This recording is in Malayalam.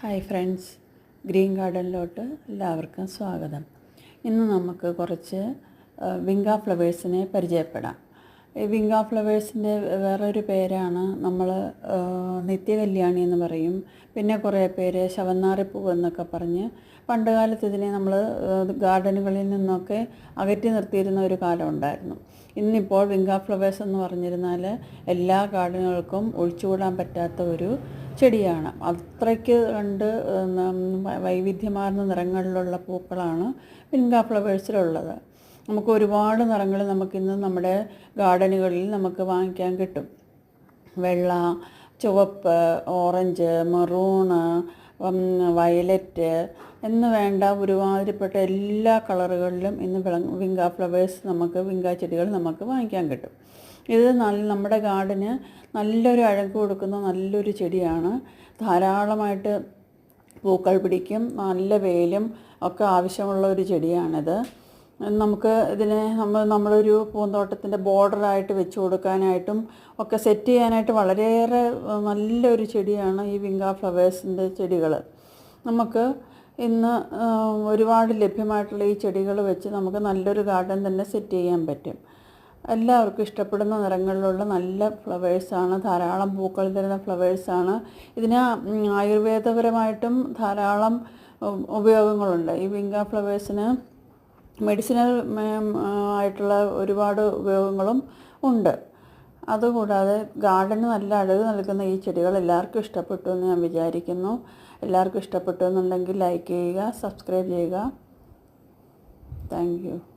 Hi friends. ഗ്രീൻ ഗാർഡനിലോട്ട് എല്ലാവർക്കും സ്വാഗതം. ഇന്ന് നമുക്ക് കുറച്ച് വിങ്ക ഫ്ലവേഴ്സിനെ പരിചയപ്പെടാം. ഈ വിങ്ക ഫ്ലവേഴ്സിന്റെ വേറൊരു പേരാണ് നമ്മൾ നിത്യകല്യാണി എന്ന് പറയും. പിന്നെ കുറേ പേര് ശവന്നാറിപ്പൂ എന്നൊക്കെ പറഞ്ഞ് പണ്ട് കാലത്ത് ഇതിനെ നമ്മൾ ഗാർഡനുകളിൽ നിന്നൊക്കെ അകറ്റി നിർത്തിയിരുന്ന ഒരു കാലം ഉണ്ടായിരുന്നു. ഇന്നിപ്പോൾ വിങ്ക ഫ്ലവേഴ്സ് എന്ന് പറഞ്ഞിരുന്നാൽ എല്ലാ ഗാർഡനുകൾക്കും ഒഴിച്ചുകൂടാൻ പറ്റാത്ത ഒരു ചെടിയാണ്. അത്രയ്ക്ക് കണ്ട് വൈവിധ്യമാർന്ന നിറങ്ങളിലുള്ള പൂക്കളാണ് പിൻകാ ഫ്ലവേഴ്സിലുള്ളത്. നമുക്ക് ഒരുപാട് നിറങ്ങൾ നമുക്കിന്ന് നമ്മുടെ ഗാർഡനുകളിൽ നമുക്ക് വാങ്ങിക്കാൻ കിട്ടും. വെള്ള ചുവപ്പ് ഓറഞ്ച് മെറൂണ് വയലറ്റ് എന്ന് വേണ്ട ഒരുമാതിരിപ്പെട്ട എല്ലാ കളറുകളിലും ഇന്ന് വിങ്ക ഫ്ലവേഴ്സ് നമുക്ക് വിങ്ക ചെടികൾ നമുക്ക് വാങ്ങിക്കാൻ കിട്ടും. ഇത് നല്ല നമ്മുടെ ഗാർഡന് നല്ലൊരു അഴക് കൊടുക്കുന്ന നല്ലൊരു ചെടിയാണ്. ധാരാളമായിട്ട് പൂക്കൾ പിടിക്കും നല്ല വെയിലും ഒക്കെ ആവശ്യമുള്ള ഒരു ചെടിയാണിത്. നമുക്ക് ഇതിനെ നമ്മൾ നമ്മളൊരു പൂന്തോട്ടത്തിന്റെ ബോർഡറായിട്ട് വെച്ച് കൊടുക്കാനായിട്ടും ഒക്കെ സെറ്റ് ചെയ്യാനായിട്ട് വളരെയേറെ നല്ലൊരു ചെടിയാണ് ഈ വിങ്ക ഫ്ലവേഴ്സിന്റെ ചെടികൾ. നമുക്ക് ഇന്ന് ഒരുപാട് ലഭ്യമായിട്ടുള്ള ഈ ചെടികൾ വെച്ച് നമുക്ക് നല്ലൊരു ഗാർഡൻ തന്നെ സെറ്റ് ചെയ്യാൻ പറ്റും. എല്ലാവർക്കും ഇഷ്ടപ്പെടുന്ന നിറങ്ങളിലുള്ള നല്ല ഫ്ലവേഴ്സാണ് ധാരാളം പൂക്കൾ തരുന്ന ഫ്ലവേഴ്സാണ്. ഇതിന് ആയുർവേദപരമായിട്ടും ധാരാളം ഉപയോഗങ്ങളുണ്ട്. ഈ വിങ്ക ഫ്ലവേഴ്സിന് മെഡിസിനൽ ആയിട്ടുള്ള ഒരുപാട് ഉപയോഗങ്ങളും ഉണ്ട്. അതുകൂടാതെ ഗാർഡന് നല്ല അഴക് നൽകുന്ന ഈ ചെടികൾ എല്ലാവർക്കും ഇഷ്ടപ്പെട്ടു എന്ന് ഞാൻ വിചാരിക്കുന്നു. എല്ലാവർക്കും ഇഷ്ടപ്പെട്ടു എന്നുണ്ടെങ്കിൽ ലൈക്ക് ചെയ്യുക സബ്സ്ക്രൈബ് ചെയ്യുക. താങ്ക്